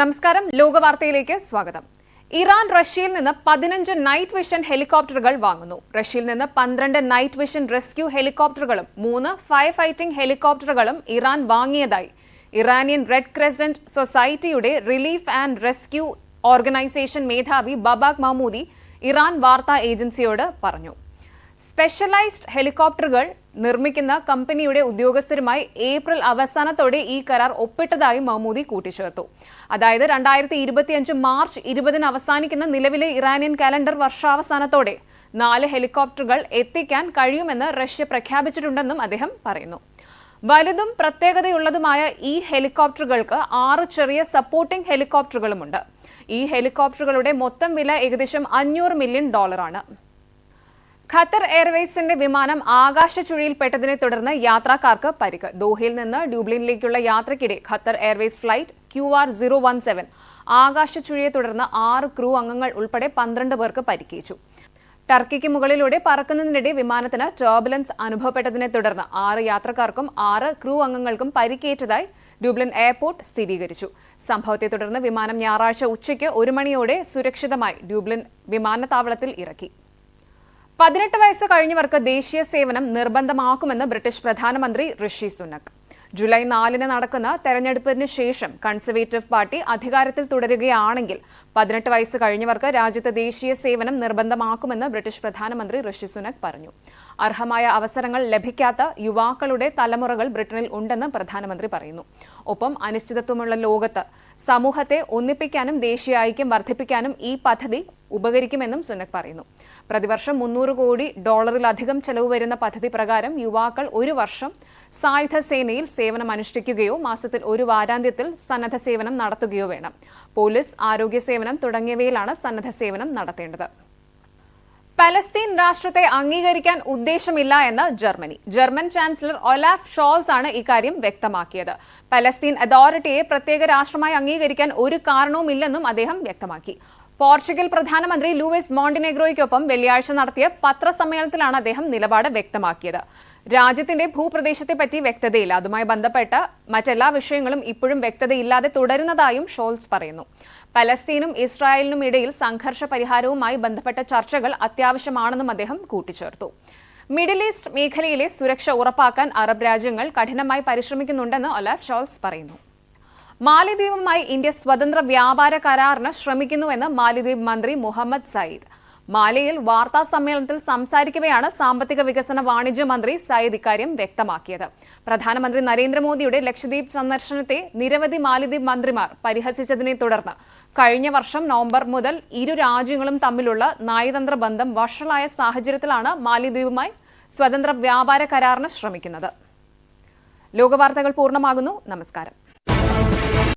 നമസ്കാരം. ലോകവാർത്തയിലേക്ക് സ്വാഗതം. ഇറാൻ റഷ്യയിൽ നിന്ന് പതിനഞ്ച് നൈറ്റ് വിഷൻ ഹെലികോപ്റ്ററുകൾ വാങ്ങുന്നു. റഷ്യയിൽ നിന്ന് പന്ത്രണ്ട് നൈറ്റ് വിഷൻ റെസ്ക്യൂ ഹെലികോപ്റ്ററുകളും മൂന്ന് ഫയർ ഫൈറ്റിംഗ് ഹെലികോപ്റ്ററുകളും ഇറാൻ വാങ്ങിയതായി. ഇറാനിയൻ റെഡ് ക്രസന്റ് സൊസൈറ്റിയുടെ റിലീഫ് ആൻഡ് റെസ്ക്യൂ ഓർഗനൈസേഷൻ മേധാവി ബബാക് മഹ്മൂദി ഇറാൻ വാർത്താ ഏജൻസിയോട് പറഞ്ഞു. സ്പെഷ്യലൈസ്ഡ് ഹെലികോപ്റ്ററുകൾ നിർമ്മിക്കുന്ന കമ്പനിയുടെ ഉദ്യോഗസ്ഥരുമായി ഏപ്രിൽ അവസാനത്തോടെ ഈ കരാർ ഒപ്പിട്ടതായി മഹ്മൂദി കൂട്ടിച്ചേർത്തു. അതായത് രണ്ടായിരത്തി ഇരുപത്തിയഞ്ച് മാർച്ച് ഇരുപതിന് അവസാനിക്കുന്ന നിലവിലെ ഇറാനിയൻ കാലണ്ടർ വർഷാവസാനത്തോടെ നാല് ഹെലികോപ്റ്ററുകൾ എത്തിക്കാൻ കഴിയുമെന്ന് റഷ്യ പ്രഖ്യാപിച്ചിട്ടുണ്ടെന്നും അദ്ദേഹം പറയുന്നു. വലുതും പ്രത്യേകതയുള്ളതുമായ ഈ ഹെലികോപ്റ്ററുകൾക്ക് ആറ് ചെറിയ സപ്പോർട്ടിംഗ് ഹെലികോപ്റ്ററുകളുമുണ്ട്. ഈ ഹെലികോപ്റ്ററുകളുടെ മൊത്തം വില ഏകദേശം അഞ്ഞൂറ് മില്യൺ ഡോളറാണ്. ഖത്തർ എയർവേസിന്റെ വിമാനം ആകാശച്ചുഴിയിൽപ്പെട്ടതിനെ തുടർന്ന് യാത്രക്കാർക്ക് പരിക്ക്. ദോഹയിൽ നിന്ന് ഡ്യൂബ്ലിനിലേക്കുള്ള യാത്രയ്ക്കിടെ Qatar airways flight Q R zero one seven ആകാശച്ചുഴിയെ തുടർന്ന് ആറ് ക്രൂ അംഗങ്ങൾ ഉൾപ്പെടെ പന്ത്രണ്ട് പേർക്ക് പരിക്കേറ്റു. ടർക്കിക്ക് മുകളിലൂടെ പറക്കുന്നതിനിടെ വിമാനത്തിന് ടർബുലൻസ് അനുഭവപ്പെട്ടതിനെ തുടർന്ന് ആറ് യാത്രക്കാർക്കും ആറ് ക്രൂ അംഗങ്ങൾക്കും പരിക്കേറ്റതായി ഡ്യൂബ്ലിൻ എയർപോർട്ട് സ്ഥിരീകരിച്ചു. സംഭവത്തെ തുടർന്ന് വിമാനം ഞായറാഴ്ച ഉച്ചയ്ക്ക് ഒരു മണിയോടെ സുരക്ഷിതമായി ഡ്യൂബ്ലിൻ വിമാനത്താവളത്തിൽ ഇറക്കി. പതിനെട്ട് വയസ്സ് കഴിഞ്ഞവർക്ക് ദേശീയ സേവനം നിർബന്ധമാക്കുമെന്ന് ബ്രിട്ടീഷ് പ്രധാനമന്ത്രി ഋഷി സുനക്. ജൂലൈ നാലിന് നടക്കുന്ന തെരഞ്ഞെടുപ്പിന് ശേഷം കൺസർവേറ്റീവ് പാർട്ടി അധികാരത്തിൽ തുടരുകയാണെങ്കിൽ പതിനെട്ട് വയസ്സ് കഴിഞ്ഞവർക്ക് രാജ്യത്ത് ദേശീയ സേവനം നിർബന്ധമാക്കുമെന്ന് ബ്രിട്ടീഷ് പ്രധാനമന്ത്രി ഋഷി സുനക് പറഞ്ഞു. അർഹമായ അവസരങ്ങൾ ലഭിക്കാത്ത യുവാക്കളുടെ തലമുറകൾ ബ്രിട്ടനിൽ ഉണ്ടെന്ന് പ്രധാനമന്ത്രി പറയുന്നു. ഒപ്പം അനിശ്ചിതത്വമുള്ള ലോകത്ത് സമൂഹത്തെ ഒന്നിപ്പിക്കാനും ദേശീയ ഐക്യം വർദ്ധിപ്പിക്കാനും ഈ പദ്ധതി ഉപകരിക്കുമെന്നും സുനക് പറയുന്നു. പ്രതിവർഷം മുന്നൂറ് കോടി ഡോളറിലധികം ചെലവ് വരുന്ന പദ്ധതി പ്രകാരം യുവാക്കൾ ഒരു വർഷം സായുധ സേനയിൽ സേവനം അനുഷ്ഠിക്കുകയോ മാസത്തിൽ ഒരു വാരാന്ത്യത്തിൽ സന്നദ്ധ സേവനം നടത്തുകയോ വേണം. പോലീസ് ആരോഗ്യ സേവനം തുടങ്ങിയവയിലാണ് സന്നദ്ധ സേവനം നടത്തേണ്ടത്. പലസ്തീൻ രാഷ്ട്രത്തെ അംഗീകരിക്കാൻ ഉദ്ദേശമില്ല എന്ന് Germany. German chancellor Olaf Scholz ആണ് ഇക്കാര്യം വ്യക്തമാക്കിയത്. പലസ്തീൻ അതോറിറ്റിയെ പ്രത്യേക രാഷ്ട്രമായി അംഗീകരിക്കാൻ ഒരു കാരണവുമില്ലെന്നും അദ്ദേഹം വ്യക്തമാക്കി. പോർച്ചുഗൽ പ്രധാനമന്ത്രി ലൂയിസ് മോണ്ടിനെഗ്രോയ്ക്കൊപ്പം വെള്ളിയാഴ്ച നടത്തിയ പത്രസമ്മേളനത്തിലാണ് അദ്ദേഹം നിലപാട് വ്യക്തമാക്കിയത്. രാജ്യത്തിന്റെ ഭൂപ്രദേശത്തെപ്പറ്റി വ്യക്തതയില്ല. അതുമായി ബന്ധപ്പെട്ട മറ്റെല്ലാ വിഷയങ്ങളും ഇപ്പോഴും വ്യക്തതയില്ലാതെ തുടരുന്നതായും ഷോൾസ് പറയുന്നു. പലസ്തീനും ഇസ്രായേലിനും ഇടയിൽ സംഘർഷ പരിഹാരവുമായി ബന്ധപ്പെട്ട ചർച്ചകൾ അത്യാവശ്യമാണെന്നും അദ്ദേഹം കൂട്ടിച്ചേർത്തു. മിഡിൽ ഈസ്റ്റ് മേഖലയിലെ സുരക്ഷ ഉറപ്പാക്കാൻ അറബ് രാജ്യങ്ങൾ കഠിനമായി പരിശ്രമിക്കുന്നുണ്ടെന്ന് ഒലാഫ് ഷോൾസ് പറയുന്നു. മാലിദ്വീപുമായി ഇന്ത്യ സ്വതന്ത്ര വ്യാപാര കരാറിന് ശ്രമിക്കുന്നുവെന്ന് മാലിദ്വീപ് മന്ത്രി മുഹമ്മദ് സയ്യിദ്. മാലിയിൽ വാർത്താ സമ്മേളനത്തിൽ സംസാരിക്കവെയാണ് സാമ്പത്തിക വികസന വാണിജ്യ മന്ത്രി സയ്യിദ് ഇക്കാര്യം വ്യക്തമാക്കിയത്. പ്രധാനമന്ത്രി നരേന്ദ്രമോദിയുടെ ലക്ഷദ്വീപ് സന്ദർശനത്തെ നിരവധി മാലിദ്വീപ് മന്ത്രിമാർ പരിഹസിച്ചതിനെ തുടർന്ന് കഴിഞ്ഞ വർഷം നവംബർ മുതൽ ഇരു രാജ്യങ്ങളും തമ്മിലുള്ള നയതന്ത്ര ബന്ധം വഷളായ സാഹചര്യത്തിലാണ് മാലിദ്വീപുമായി സ്വതന്ത്ര വ്യാപാര കരാറിന് ശ്രമിക്കുന്നത്. ലോകവാർത്തകൾ പൂർണമാകുന്നു. നമസ്കാരം.